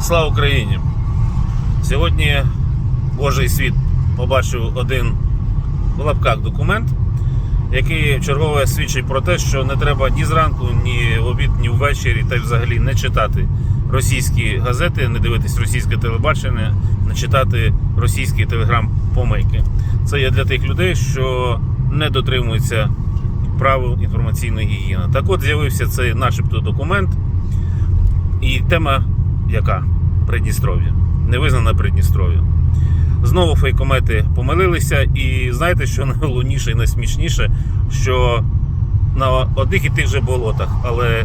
Слава Україні! Сьогодні Божий світ побачив один в лапках документ, який чергове свідчить про те, що не треба ні зранку, ні в обід, ні ввечері, та й взагалі не читати російські газети, не дивитись російське телебачення, не читати російські телеграм-помийки. Це є для тих людей, що не дотримуються правил інформаційної гігієни. Так от з'явився цей начебто документ. І тема яка? Придністров'я. Невизнане Придністров'я. Знову фейкомети помилилися, і знаєте, що найголовніше і найсмішніше, що на одних і тих же болотах, але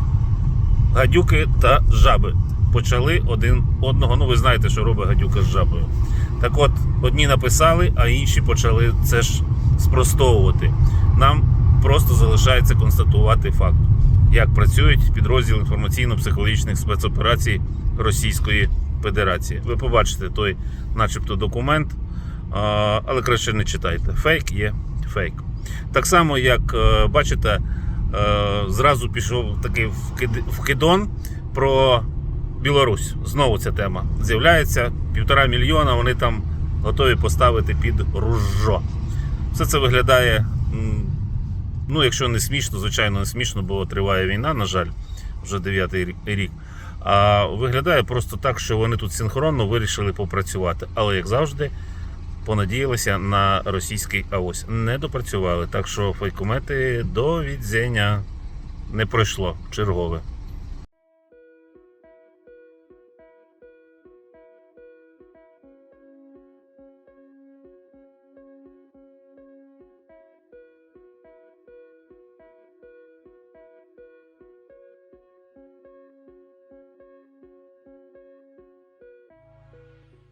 гадюки та жаби почали один одного. Ну, ви знаєте, що робить гадюка з жабою. Так от, одні написали, а інші почали це ж спростовувати. Нам просто залишається констатувати факт, як працюють підрозділ інформаційно-психологічних спецоперацій Російської Федерації. Ви побачите той, начебто, документ, але краще не читайте. Фейк є фейк. Так само, як е, бачите, е, зразу пішов такий вкидон про Білорусь. Знову ця тема з'являється. Півтора мільйона вони там готові поставити під ружжо. Все це виглядає, ну, якщо не смішно, звичайно, не смішно, бо триває війна, на жаль, вже дев'ятий рік-. А виглядає просто так, що вони тут синхронно вирішили попрацювати. Але, як завжди, понадіялися на російський авось. Не допрацювали. Так що фейкомети до відзення не пройшло чергове.